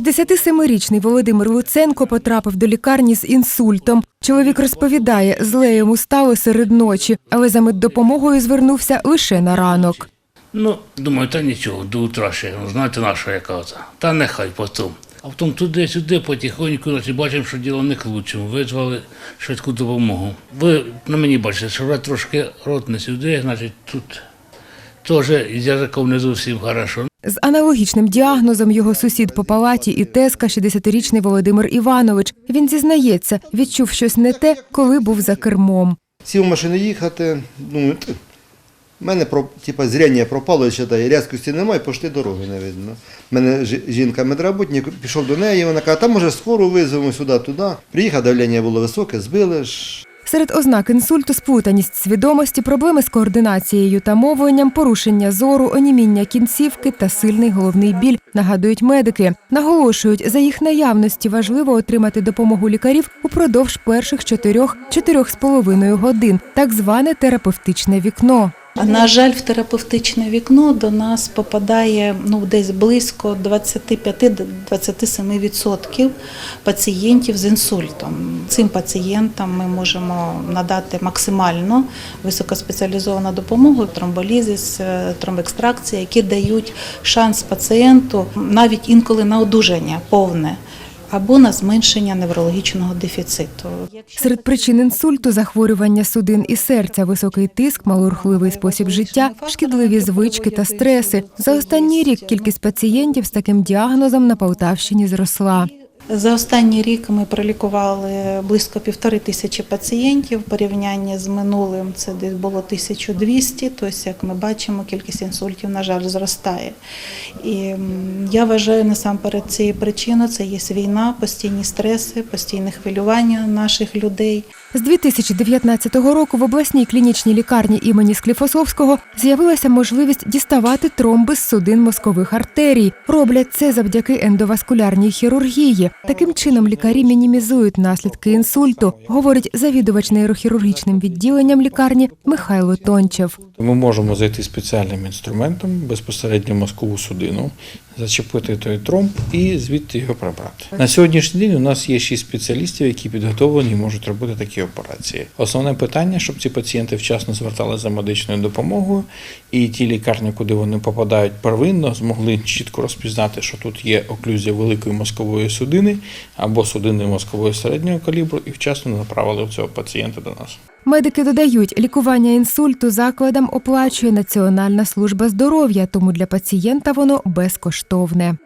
67-річний Володимир Луценко потрапив до лікарні з інсультом. Чоловік розповідає, зле йому стало серед ночі, але за меддопомогою звернувся лише на ранок. Ну, думаю, та нічого, до утра ще, ну, знаєте, наша яка оця. Та нехай потім. А потім туди-сюди потихоньку, бачимо, що діло не лучшому. Визвали швидку допомогу. Ви на мені бачите, що вже трошки рот не сюди, значить, тут теж язиком не зовсім хорошо. З аналогічним діагнозом його сусід по палаті і тезка 60-річний Володимир Іванович. Він зізнається, відчув щось не те, коли був за кермом. Сів в машину їхати, «Т, в мене типа, зряння пропало, читає, рязкості немає, пошти дороги не видно. У мене жінка медработник, пішов до неї, вона каже, там може скору визовемо сюди-туди. Приїхав, давлення було високе, збили ж. Серед ознак інсульту сплутаність свідомості, проблеми з координацією та мовленням, порушення зору, оніміння кінцівки та сильний головний біль, нагадують медики. Наголошують, за їх наявності важливо отримати допомогу лікарів упродовж перших чотирьох чотирьох з половиною годин, так зване терапевтичне вікно. На жаль, в терапевтичне вікно до нас попадає ну, десь близько 25-27% пацієнтів з інсультом. Цим пацієнтам ми можемо надати максимально високоспеціалізовану допомогу, тромболізис, е, тромбекстракція, які дають шанс пацієнту навіть інколи на одужання повне або на зменшення неврологічного дефіциту. Серед причин інсульту захворювання судин і серця, високий тиск, малорухливий спосіб життя, шкідливі звички та стреси. За останній рік кількість пацієнтів з таким діагнозом на Полтавщині зросла. За останній рік ми пролікували близько півтори тисячі пацієнтів. В порівнянні з минулим це десь було 1200. Тобто, як ми бачимо, кількість інсультів, на жаль, зростає. І я вважаю насамперед цією причиною це є війна, постійні стреси, постійне хвилювання наших людей. З 2019 року в обласній клінічній лікарні імені Скліфосовського з'явилася можливість діставати тромби з судин мозкових артерій. Роблять це завдяки ендоваскулярній хірургії. Таким чином лікарі мінімізують наслідки інсульту, говорить завідувач нейрохірургічним відділенням лікарні Михайло Тончев. Ми можемо зайти спеціальним інструментом безпосередньо мозкову судину, зачепити той тромб і звідти його прибрати. На сьогоднішній день у нас є шість спеціалістів, які підготовлені і можуть робити такі операції. Основне питання, щоб ці пацієнти вчасно зверталися за медичною допомогою, і ті лікарні, куди вони попадають первинно, змогли чітко розпізнати, що тут є оклюзія великої мозкової судини або судини мозкової середнього калібру, і вчасно направили цього пацієнта до нас. Медики додають, лікування інсульту закладам оплачує Національна служба здоров'я, тому для пацієнта воно безкоштовне.